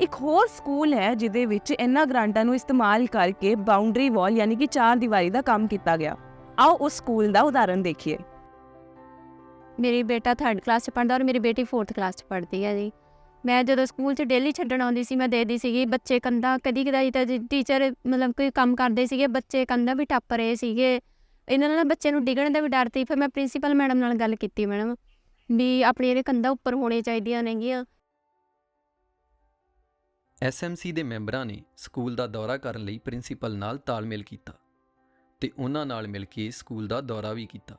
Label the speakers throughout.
Speaker 1: ਇੱਕ ਹੋਰ ਸਕੂਲ ਹੈ ਜਿਹਦੇ ਵਿੱਚ ਇਹਨਾਂ ਗ੍ਰਾਂਟਾਂ ਨੂੰ ਇਸਤੇਮਾਲ ਕਰਕੇ ਬਾਉਂਡਰੀ ਵਾਲ ਯਾਨੀ ਕਿ ਚਾਰ ਦੀਵਾਰੀ ਦਾ ਕੰਮ ਕੀਤਾ ਗਿਆ। ਆਓ ਉਸ ਸਕੂਲ ਦਾ ਉਦਾਹਰਣ ਦੇਖੀਏ।
Speaker 2: ਮੇਰੀ ਬੇਟਾ 3rd ਕਲਾਸ ਚ ਪੜ੍ਹਦਾ ਔਰ ਮੇਰੀ ਬੇਟੀ 4th ਕਲਾਸ ਚ ਪੜ੍ਹਦੀ ਹੈ ਜੀ। ਮੈਂ ਜਦੋਂ ਸਕੂਲ ਚ ਡੇਲੀ ਛੱਡਣ ਆਉਂਦੀ ਸੀ, ਮੈਂ ਦੇਖਦੀ ਸੀਗੀ, ਬੱਚੇ ਕੰਧਾਂ ਕਦੀ ਕਦਾਈ ਤਾਂ ਟੀਚਰ ਮਤਲਬ ਕੋਈ ਕੰਮ ਕਰਦੇ ਸੀਗੇ, ਬੱਚੇ ਕੰਧਾਂ ਵੀ ਟੱਪ ਰਹੇ ਸੀਗੇ। ਇਹਨਾਂ ਨਾਲ ਬੱਚੇ ਨੂੰ ਡਿੱਗਣ ਦਾ ਵੀ ਡਰ ਸੀ, ਫਿਰ ਮੈਂ ਪ੍ਰਿੰਸੀਪਲ ਮੈਡਮ ਨਾਲ ਗੱਲ ਕੀਤੀ ਮੈਡਮ ਵੀ ਆਪਣੀ ਇਹਦੇ ਕੰਧਾਂ ਉੱਪਰ ਹੋਣੇ ਚਾਹੀਦੀਆਂ ਨੇਗੀਆਂ।
Speaker 3: ਐਸਐਮਸੀ ਦੇ ਮੈਂਬਰਾਂ ਨੇ ਸਕੂਲ ਦਾ ਦੌਰਾ ਕਰਨ ਲਈ ਪ੍ਰਿੰਸੀਪਲ ਨਾਲ ਤਾਲਮੇਲ ਕੀਤਾ ਤੇ ਉਹਨਾਂ ਨਾਲ ਮਿਲ ਕੇ ਸਕੂਲ ਦਾ ਦੌਰਾ ਵੀ ਕੀਤਾ।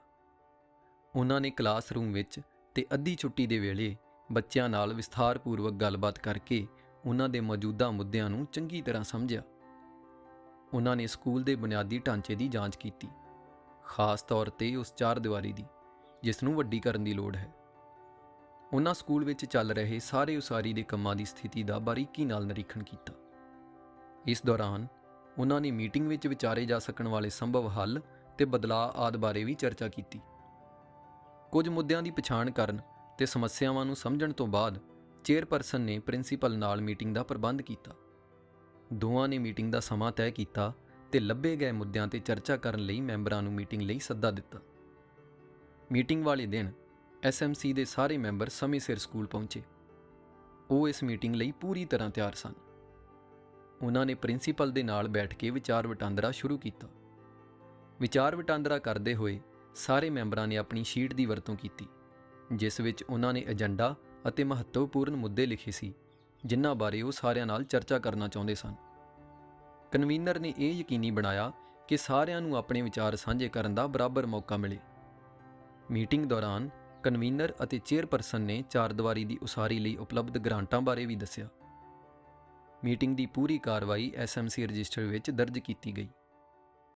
Speaker 3: ਉਹਨਾਂ ਨੇ ਕਲਾਸਰੂਮ ਵਿੱਚ ਤੇ ਅੱਧੀ ਛੁੱਟੀ ਦੇ ਵੇਲੇ ਬੱਚਿਆਂ ਨਾਲ ਵਿਸਥਾਰਪੂਰਵਕ ਗੱਲਬਾਤ ਕਰਕੇ ਉਹਨਾਂ ਦੇ ਮੌਜੂਦਾ ਮੁੱਦਿਆਂ ਨੂੰ ਚੰਗੀ ਤਰ੍ਹਾਂ ਸਮਝਿਆ। ਉਹਨਾਂ ਨੇ ਸਕੂਲ ਦੇ ਬੁਨਿਆਦੀ ਢਾਂਚੇ ਦੀ ਜਾਂਚ ਕੀਤੀ, ਖਾਸ ਤੌਰ ਤੇ ਉਸ ਚਾਰ ਦੀਵਾਰੀ ਦੀ, ਜਿਸ ਨੂੰ ਵੱਡੀ ਕਰਨ ਦੀ ਲੋੜ ਹੈ। ਉਹਨਾਂ ਸਕੂਲ ਵਿੱਚ ਚੱਲ ਰਹੇ ਸਾਰੇ ਉਸਾਰੀ ਦੇ ਕੰਮਾਂ ਦੀ ਸਥਿਤੀ ਦਾ ਬਾਰੀਕੀ ਨਾਲ ਨਿਰੀਖਣ ਕੀਤਾ। ਇਸ ਦੌਰਾਨ ਉਹਨਾਂ ਨੇ ਮੀਟਿੰਗ ਵਿੱਚ ਵਿਚਾਰੇ ਜਾ ਸਕਣ ਵਾਲੇ ਸੰਭਵ ਹੱਲ ਤੇ ਬਦਲਾਅ ਆਦਿ ਬਾਰੇ ਵੀ ਚਰਚਾ ਕੀਤੀ। ਕੁਝ ਮੁੱਦਿਆਂ ਦੀ ਪਛਾਣ ਕਰਨ ਤੇ ਸਮੱਸਿਆਵਾਂ ਨੂੰ ਸਮਝਣ ਤੋਂ ਬਾਅਦ ਚੇਅਰਪਰਸਨ ਨੇ ਪ੍ਰਿੰਸੀਪਲ ਨਾਲ ਮੀਟਿੰਗ ਦਾ ਪ੍ਰਬੰਧ ਕੀਤਾ। ਦੋਵਾਂ ਨੇ ਮੀਟਿੰਗ ਦਾ ਸਮਾਂ ਤੈਅ ਕੀਤਾ ਤੇ ਲੱਭੇ ਗਏ ਮੁੱਦਿਆਂ ਤੇ ਚਰਚਾ ਕਰਨ ਲਈ ਮੈਂਬਰਾਂ ਨੂੰ ਮੀਟਿੰਗ ਲਈ ਸੱਦਾ ਦਿੱਤਾ। ਮੀਟਿੰਗ ਵਾਲੇ ਦਿਨ ਐਸਐਮਸੀ ਦੇ ਸਾਰੇ ਮੈਂਬਰ ਸਮੇਂ ਸਿਰ ਸਕੂਲ ਪਹੁੰਚੇ। ਉਹ ਇਸ ਮੀਟਿੰਗ ਲਈ ਪੂਰੀ ਤਰ੍ਹਾਂ ਤਿਆਰ ਸਨ। ਉਹਨਾਂ ਨੇ ਪ੍ਰਿੰਸੀਪਲ ਦੇ ਨਾਲ ਬੈਠ ਕੇ ਵਿਚਾਰ ਵਟਾਂਦਰਾ ਸ਼ੁਰੂ ਕੀਤਾ। ਵਿਚਾਰ ਵਟਾਂਦਰਾ ਕਰਦੇ ਹੋਏ ਸਾਰੇ ਮੈਂਬਰਾਂ ਨੇ ਆਪਣੀ ਸ਼ੀਟ ਦੀ ਵਰਤੋਂ ਕੀਤੀ, ਜਿਸ ਵਿੱਚ ਉਹਨਾਂ ਨੇ ਏਜੰਡਾ ਅਤੇ ਮਹੱਤਵਪੂਰਨ ਮੁੱਦੇ ਲਿਖੇ ਸੀ, ਜਿਨ੍ਹਾਂ ਬਾਰੇ ਉਹ ਸਾਰਿਆਂ ਨਾਲ ਚਰਚਾ ਕਰਨਾ ਚਾਹੁੰਦੇ ਸਨ। ਕਨਵੀਨਰ ਨੇ ਇਹ ਯਕੀਨੀ ਬਣਾਇਆ ਕਿ ਸਾਰਿਆਂ ਨੂੰ ਆਪਣੇ ਵਿਚਾਰ ਸਾਂਝੇ ਕਰਨ ਦਾ ਬਰਾਬਰ ਮੌਕਾ ਮਿਲੇ। ਮੀਟਿੰਗ ਦੌਰਾਨ ਕਨਵੀਨਰ ਅਤੇ ਚੇਅਰਪਰਸਨ ਨੇ ਚਾਰਦੀਵਾਰੀ ਦੀ ਉਸਾਰੀ ਲਈ ਉਪਲਬਧ ਗ੍ਰਾਂਟਾਂ ਬਾਰੇ ਵੀ ਦੱਸਿਆ। ਮੀਟਿੰਗ ਦੀ ਪੂਰੀ ਕਾਰਵਾਈ ਐਸਐਮਸੀ ਰਜਿਸਟਰ ਵਿੱਚ ਦਰਜ ਕੀਤੀ ਗਈ।